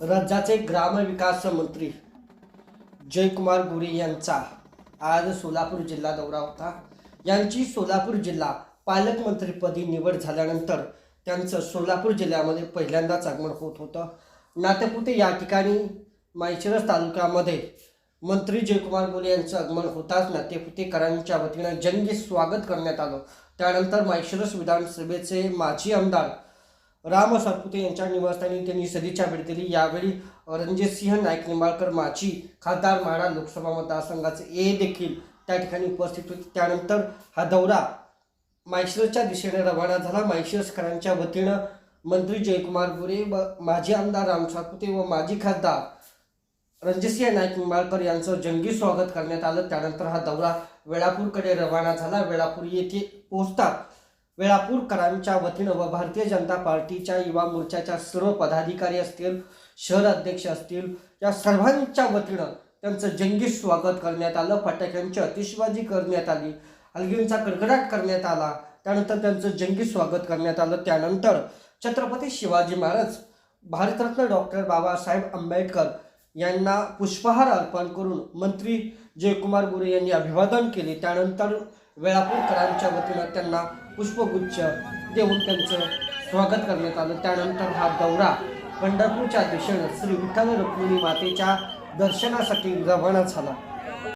राज्याचे ग्रामविकास मंत्री जयकुमार गोरे यांचा आज सोलापूर जिल्हा दौरा होता. यांची सोलापूर जिल्हा पालकमंत्रीपदी निवड झाल्यानंतर त्यांचं सोलापूर जिल्ह्यामध्ये पहिल्यांदाच आगमन होत होतं. नातेपुते या ठिकाणी माळशिरस तालुक्यामध्ये मंत्री जयकुमार गोरे यांचं आगमन होताच नातेपुतेकरांच्या वतीनं जंगी स्वागत करण्यात आलं. त्यानंतर माळशिरस विधानसभेचे माजी आमदार राम सातपुते यांच्या निवासस्थानी त्यांनी सदिच्छा भेट दिली. यावेळी रणजितसिंह नाईक निंबाळकर माची खासदार माढा लोकसभा मतदारसंघाचे ए देखील त्या ठिकाणी उपस्थित होते. त्यानंतर हा दौरा माहेश्वरच्या दिशेने रवाना झाला. माहेश्वरकरांच्या वतीनं मंत्री जयकुमार गोरे व माजी आमदार राम सातपुते व माजी खासदार रणजितसिंह नाईक निंबाळकर यांचं जंगी स्वागत करण्यात आलं. त्यानंतर हा दौरा वेळापूरकडे रवाना झाला. वेळापूर येथे पोहोचतात वेळापूरकरांच्या वतीनं व भारतीय जनता पार्टीच्या युवा मोर्चाच्या सर्व पदाधिकारी असतील शहर अध्यक्ष असतील या सर्वांच्या वतीनं त्यांचं जंगी स्वागत करण्यात आलं. फटाक्यांची अतिशबाजी करण्यात आली. हलगींचा कडकडाट करण्यात आला. त्यानंतर त्यांचं जंगी स्वागत करण्यात आलं. त्यानंतर छत्रपती शिवाजी महाराज भारतरत्न डॉक्टर बाबासाहेब आंबेडकर यांना पुष्पहार अर्पण करून मंत्री जयकुमार गोरे यांनी अभिवादन केले. त्यानंतर वेळापूरकरांच्या वतीनं त्यांना पुष्पगुच्छ देऊन त्यांचं स्वागत करण्यात आलं. त्यानंतर हा दौरा पंढरपूरच्या दिशेनं श्री विठ्ठल रुक्मिणी मातेच्या दर्शनासाठी रवाना झाला.